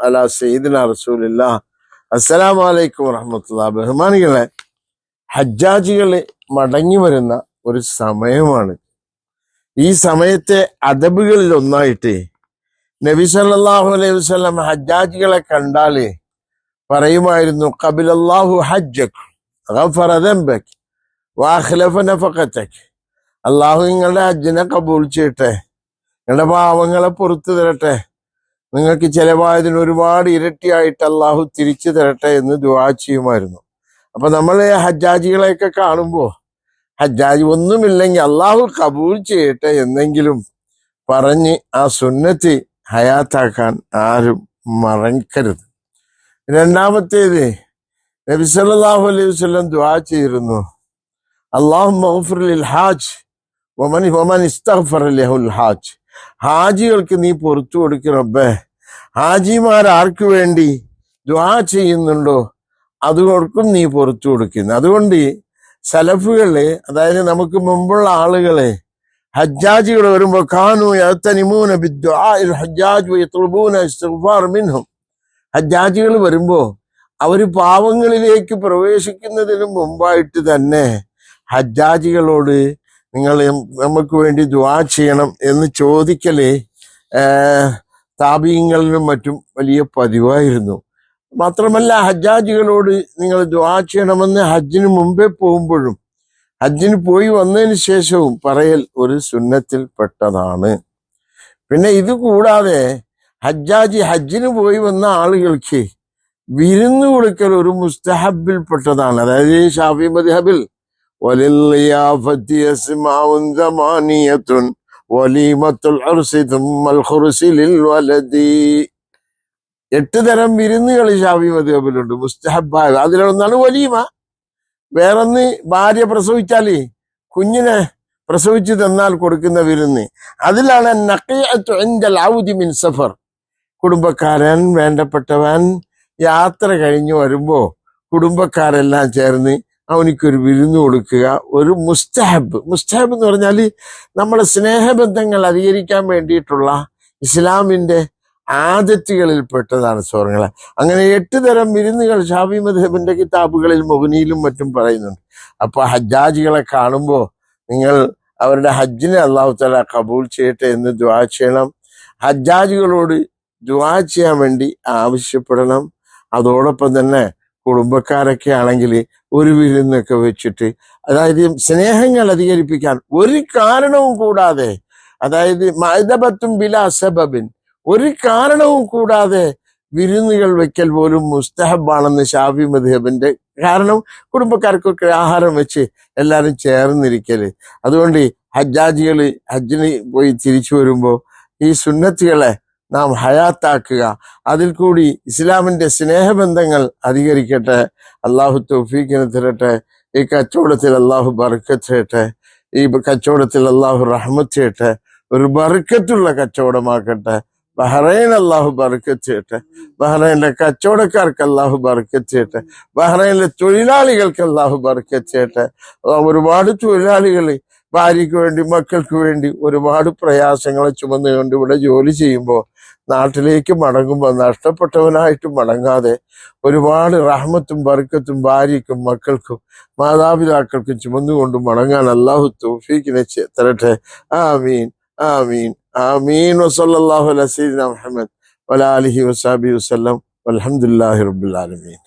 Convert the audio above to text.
അലാ അസ്സലാമു അലൈക്കും ബഹുമാനികളെ ഹജ്ജാജികൾ മടങ്ങി വരുന്ന ഒരു സമയമാണ്. ഈ സമയത്തെ അദബുകളിൽ ഒന്നായിട്ട് നബി സല്ലാഹു അലൈഹി വസല്ലം ഹജ്ജാജികളെ കണ്ടാൽ പറയുമായിരുന്നു ഖബിലല്ലാഹു ഹജ്ജക് അള്ളാഹു നിങ്ങളുടെ ഹജ്ജിനെ കബൂൾ ചെയ്യട്ടെ. നിങ്ങളുടെ പാവങ്ങളെ പുറത്തു തരട്ടെ. നിങ്ങൾക്ക് ചിലവായതിന് ഒരുപാട് ഇരട്ടിയായിട്ട് അള്ളാഹു തിരിച്ചു തരട്ടെ എന്ന് ദുവാ ചെയ്യുമായിരുന്നു. അപ്പൊ നമ്മൾ ഹജ്ജാജികളെയൊക്കെ കാണുമ്പോൾ ഹജ്ജാജി ഒന്നുമില്ലെങ്കിൽ അള്ളാഹു കബൂൽ ചെയ്യട്ടെ എന്നെങ്കിലും പറഞ്ഞ് ആ സുന്നത്തി ഹയാത്താക്കാൻ ആരും മറക്കരുത്. രണ്ടാമത്തേത് നബി സല്ലല്ലാഹു അലൈഹി വസല്ലം ദുആ ചെയ്തിരുന്നു അള്ളാഹു ഹാജ് ഒമൻ ഒമൻ ഇസ്തഫർ ഹാജ്. ഹാജികൾക്ക് നീ പുറത്തു കൊടുക്കണപ്പേ ഹാജിമാർ ആർക്ക് വേണ്ടി ദ്വാ ചെയ്യുന്നുണ്ടോ? അതുകൊടുക്കും നീ പുറത്തു കൊടുക്കുന്നു അതുകൊണ്ട് സലഫുകളെ അതായത് നമുക്ക് മുമ്പുള്ള ആളുകളെ ഹജ്ജാജികൾ വരുമ്പോൾ ഖാനു യത്തനിമൂന ഹജ്ജാജ് മിൻഹും. ഹജ്ജാജികൾ വരുമ്പോ അവർ പാവങ്ങളിലേക്ക് പ്രവേശിക്കുന്നതിന് മുമ്പായിട്ട് തന്നെ ഹജ്ജാജികളോട് നിങ്ങൾ നമുക്ക് വേണ്ടി ദ്വാ ചെയ്യണം എന്ന് ചോദിക്കലേ താപീയങ്ങളിലും മറ്റും വലിയ പതിവായിരുന്നു. മാത്രമല്ല ഹജ്ജാജികളോട് നിങ്ങൾ ദ്വാ ചെയ്യണമെന്ന് ഹജ്ജിന് മുമ്പേ പോകുമ്പോഴും ഹജ്ജിന് പോയി വന്നതിന് ശേഷവും പറയൽ ഒരു സുന്നത്തിൽ പെട്ടതാണ്. പിന്നെ ഇത് കൂടാതെ ഹജ്ജാജി ഹജ്ജിന് പോയി വന്ന ആളുകൾക്ക് വിരുന്ന് കൊടുക്കൽ ഒരു മുസ്തഹബിൽ പെട്ടതാണ് അതായത് ഷാഫി മദ്ഹബിൽ وللضيافة أسماء ثمانية وليمة العرس ثم الخرس للولد എട്ട് തരം വിരുന്നുകൾ ഷാഫി മദ്ഹബിലുണ്ട് മുസ്തഹബായ അതിലൊന്നാണ് വലീമ വേറൊന്ന് ഭാര്യ പ്രസവിച്ചാല് കുഞ്ഞിനെ പ്രസവിച്ചു തന്നാൽ കൊടുക്കുന്ന വിരുന്ന് അതിലാണ് നഖീഅത്തു ഇൻദൽ ഔദി മിൻ സഫർ കുടുംബക്കാരൻ വേണ്ടപ്പെട്ടവൻ യാത്ര കഴിഞ്ഞു വരുമ്പോ കുടുംബക്കാരെല്ലാം ചേർന്ന് അവനിക്കൊരു വിരുന്ന് കൊടുക്കുക. ഒരു മുസ്തഹബ്. മുസ്തഹബ് എന്ന് പറഞ്ഞാൽ നമ്മുടെ സ്നേഹബന്ധങ്ങൾ അധികരിക്കാൻ വേണ്ടിയിട്ടുള്ള ഇസ്ലാമിന്റെ ആദത്തുകളിൽ പെട്ടതാണ് സ്വർങ്ങളെ അങ്ങനെ എട്ട് തരം വിരുന്നുകൾ ഷാഫി മധബിന്റെ കിതാബുകളിൽ മൊഹനിയിലും മറ്റും പറയുന്നുണ്ട്. അപ്പോൾ ഹജ്ജാജികളെ കാണുമ്പോൾ നിങ്ങൾ അവരുടെ ഹജ്ജിനെ അള്ളാഹു തല കബൂൽ ചെയ്യട്ടെ എന്ന് ദ്വാ ചെയ്യണം. ഹജ്ജാജികളോട് ദ്വാ ചെയ്യാൻ വേണ്ടി ആവശ്യപ്പെടണം. അതോടൊപ്പം തന്നെ കുടുംബക്കാരൊക്കെ ആണെങ്കിൽ ഒരു വിരുന്നൊക്കെ വെച്ചിട്ട് അതായത് സ്നേഹങ്ങൾ അധികരിപ്പിക്കാൻ ഒരു കാരണവും കൂടാതെ അതായത് മൈദബത്തും ബില അസബബിൻ ഒരു കാരണവും കൂടാതെ വിരുന്നുകൾ വെക്കൽ പോലും മുസ്തഹബാണെന്ന് ഷാഫി മദ്ഹബിന്റെ കാരണം കുടുംബക്കാർക്കൊക്കെ ആഹാരം വെച്ച് എല്ലാവരും ചേർന്നിരിക്കൽ അതുകൊണ്ട് ഹജ്ജാജികൾ ഹജ്ജിന് പോയി തിരിച്ചു വരുമ്പോൾ ഈ സുന്നത്തുകളെ നാം ഹയാത്താക്കുക. അതിൽ കൂടി ഇസ്ലാമിന്റെ സ്നേഹബന്ധങ്ങൾ അധികരിക്കട്ടെ. അള്ളാഹു തൗഫീഖിന് തരട്ടെ. ഈ കച്ചവടത്തിൽ അള്ളാഹു ബർക്കത്ത് ഈ കച്ചവടത്തിൽ അള്ളാഹു റഹ്മത്ത് ഒരു ബർക്കത്തുള്ള കച്ചവടമാക്കട്ടെ. ബഹ്റൈൻ അള്ളാഹു ബർക്കത്ത് ചെയ്യട്ടെ ബഹ്റൈനിലെ കച്ചവടക്കാർക്ക് അള്ളാഹു ബർക്കത്ത് ബഹ്റൈനിലെ തൊഴിലാളികൾക്ക് അള്ളാഹു ബർക്കത്ത് ഒരുപാട് തൊഴിലാളികൾ ഭാര്യയ്ക്ക് വേണ്ടി മക്കൾക്ക് വേണ്ടി ഒരുപാട് പ്രയാസങ്ങളെ ചുമന്നുകൊണ്ട് ഇവിടെ ജോലി ചെയ്യുമ്പോൾ നാട്ടിലേക്ക് മടങ്ങുമ്പോൾ നഷ്ടപ്പെട്ടവനായിട്ട് മടങ്ങാതെ ഒരുപാട് റഹ്മത്തും ബർക്കത്തും ഭാര്യയ്ക്കും മക്കൾക്കും മാതാപിതാക്കൾക്കും ചുമന്നുകൊണ്ട് മടങ്ങാൻ അള്ളാഹു തൗഫീഖിനെ തരട്ടെ. ആമീൻ ആമീൻ ആമീൻ. മീൻ ആ മീൻ മുഹമ്മദ് വലാ വസാബി വൽഹംദുലില്ലാഹി റബ്ബിൽ ആലമീൻ.